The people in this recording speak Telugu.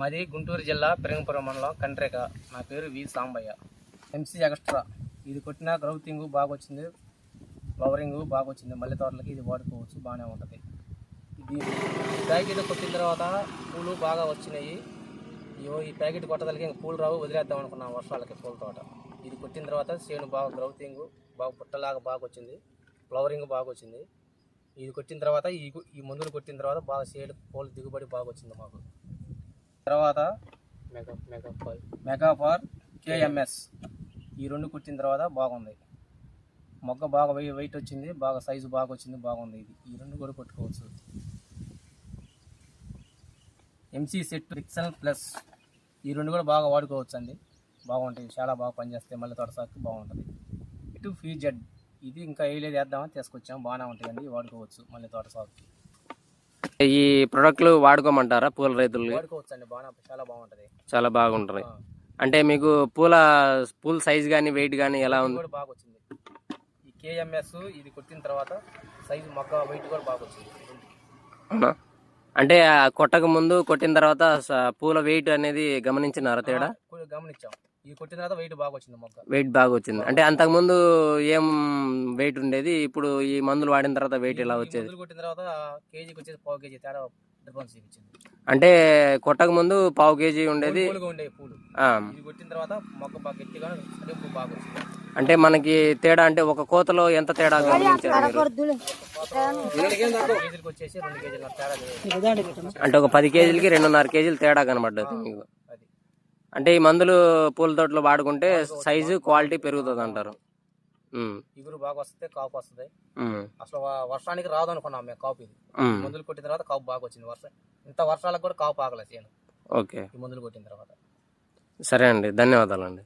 మాది గుంటూరు జిల్లా పెరంగపురం మండలం కంట్రేక నా పేరు వి సాంబయ్య. ఎంసీ ఎక్స్ట్రా ఇది కొట్టిన గ్రౌతింగ్ బాగా వచ్చింది ఫ్లవరింగ్ బాగా వచ్చింది మల్లె తోటలకి ఇది వాడుకోవచ్చు. బాగానే ఉంటుంది. ఇది ప్యాకెట్ కొట్టిన తర్వాత పూలు బాగా వచ్చినాయి. ఇవో ఈ ప్యాకెట్ కొట్టదలకి ఇంక పూలు రావు. వదిలేద్దాం అనుకున్నాం వర్షాలకి పూల తోట. ఇది కొట్టిన తర్వాత చేను బాగా గ్రౌతింగ్ బాగా పుట్టలాగా బాగా వచ్చింది ఫ్లవరింగ్ బాగా వచ్చింది ఇది కొట్టిన తర్వాత ఈ ఈ మందులు కొట్టిన తర్వాత బాగా సేడు పూల దిగుబడి బాగా వచ్చింది మాకు. తర్వాత మెగా మెగా ఫార్ కేఎంఎస్. ఈ రెండు కొట్టిన తర్వాత బాగుంది. మొగ్గ బాగా వెయి- వెయిట్ వచ్చింది బాగా సైజు బాగా వచ్చింది బాగుంది ఇది. ఈ రెండు కూడా కొట్టుకోవచ్చు. ఎంసీ సెట్ పిక్సెల్ ప్లస్ ఈ రెండు కూడా బాగా వాడుకోవచ్చు అండి బాగుంటాయి. చాలా బాగా పనిచేస్తాయి. మళ్ళీ తోట సాగు బాగుంటుంది ఇటు ఫీజెడ్ ఇది ఇంకా వేయలేదు వేద్దామని తీసుకొచ్చాం. బాగానే ఉంటాయండి. వాడుకోవచ్చు. మళ్ళీ తోట సాగుకి ఈ ప్రొడక్ట్లు వాడుకోమంటారా పూల రైతులు బాగా చాలా బాగుంటుంది. చాలా బాగుంటాయి అంటే మీకు పూల పూల సైజ్ కానీ వెయిట్ కానీ ఎలా ఉంది? కూడా బాగా వచ్చింది ఈ కేఎంఎస్ ఇది కొట్టిన తర్వాత సైజు మొగ్గ వెయిట్ కూడా బాగా వచ్చింది అవునా? అంటే కొట్టక ముందు కొట్టిన తర్వాత పూల వెయిట్ అనేది గమనించినారా తేడా? గమనించాం. ఇది కొట్టిన తర్వాత వెయిట్ బాగా వచ్చింది మొగ్గ. వెయిట్ బాగా వచ్చింది. అంటే అంతకుముందు ఏం వెయిట్ ఉండేది? ఇప్పుడు ఈ మందులు వాడిన తర్వాత వెయిట్ ఎలా ఈ వచ్చేది? మందులు కొట్టిన తర్వాత కేజీకి వచ్చేసి పావు కేజీ తేడా డిఫరెన్స్ చూపించింది. అంటే కొట్టక ముందు పావు కేజీ ఉండేది. పూలుగా ఉండే పూలు. ఆ, ఇది కొట్టిన తర్వాత మొగ్గ బాగా గట్టిగా సరింపు బాగా వచ్చింది. అంటే మనకి తేడా అంటే ఒక కోతలో ఎంత తేడా గమనించారు మీరు? కేజీలకు వచ్చేసి రెండు కేజీల తేడా లేదు. అంటే ఒక పది కేజీలకి రెండున్నర కేజీలు తేడా కనబడ్డది మీకు. అంటే ఈ మందులు పూల తోటలో వాడుకుంటే సైజు క్వాలిటీ పెరుగుతుంది అంటారు. ఇగురు బాగా వస్తే కాపు వస్తుంది. అసలు వర్షానికి రాదు అనుకున్నాం మేము కాపు ఇది. మందులు కొట్టిన తర్వాత కాపు బాగా వచ్చింది. వర్షం ఇంత వర్షాలకు కూడా కాపు ఆగలేదు ఓకే. ఈ మందులు కొట్టిన తర్వాత. సరే అండి. ధన్యవాదాలండి.